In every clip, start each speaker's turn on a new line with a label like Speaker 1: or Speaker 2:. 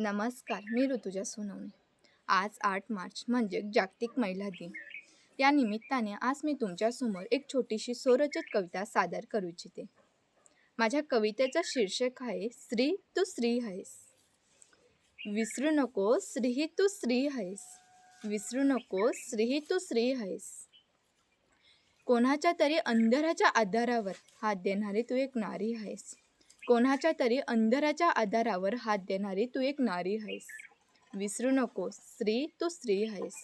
Speaker 1: नमस्कार मी ऋतुजा सोनवणे. आज आठ मार्च म्हणजे जागतिक महिला दिन. या निमित्ताने आज मी तुमच्यासमोर एक छोटीशी स्वरचित कविता सादर करू इच्छिते. माझ्या कवितेचं शीर्षक आहे स्त्री तू स्त्री आहेस. विसरू नको स्त्री तू स्त्री आहेस. विसरू नको स्त्री तू स्त्री आहेस. कोणाच्या तरी अंधाराच्या आधारावर हात देणारी तू एक नारी आहेस. कोणाच्या तरी अंधाराच्या आधारावर हात देणारी तू एक नारी आहेस. विसरू नको स्त्री तू स्त्री आहेस.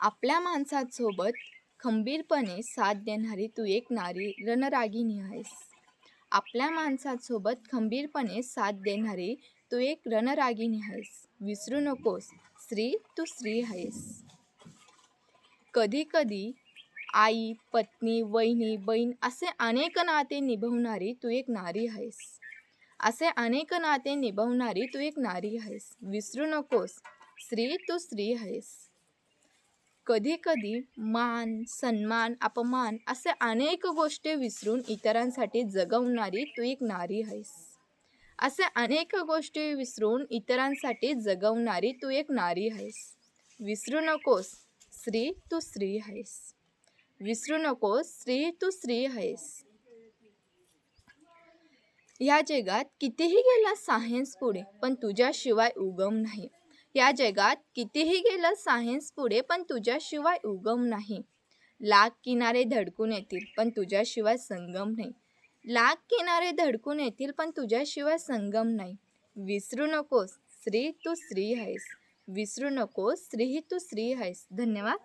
Speaker 1: आपल्या माणसासोबत खंबीरपणे साथ देणारी तू एक नारी रणरागिणी आहेस. आपल्या माणसासोबत खंबीरपणे साथ देणारी तू एक रणरागिणी आहेस. विसरू नकोस स्त्री तू स्त्री आहेस. कधी कधी आई पत्नी वहिनी बहीण असे अनेक नाते निभवणारी तू एक नारी आहेस. असे अनेक नाते निभवणारी तू एक नारी आहेस. विसरू नकोस. स्त्री तू स्त्री आहेस. कधी कधी मान सन्मान अपमान असे अनेक गोष्टी विसरून इतरांसाठी जगवणारी तू एक नारी आहेस. असे अनेक गोष्टी विसरून इतरांसाठी जगवणारी तू एक नारी आहेस. विसरू नकोस. स्त्री तू स्त्री आहेस. विसरू नको स्त्री तू स्त्री आहेस. या जगात कितीही गेला सायन्स पुढे पण तुझ्याशिवाय उगम नाही. या जगात कितीही गेलं सायन्स पुढे पण तुझ्याशिवाय उगम नाही. लाख किनारे धडकून येतील पण तुझ्याशिवाय संगम नाही. लाख किनारे धडकून येतील पण तुझ्याशिवाय संगम नाही. विसरू नकोस स्त्री तू स्त्री आहेस. विसरू नकोस स्त्री तू स्त्री आहेस. धन्यवाद.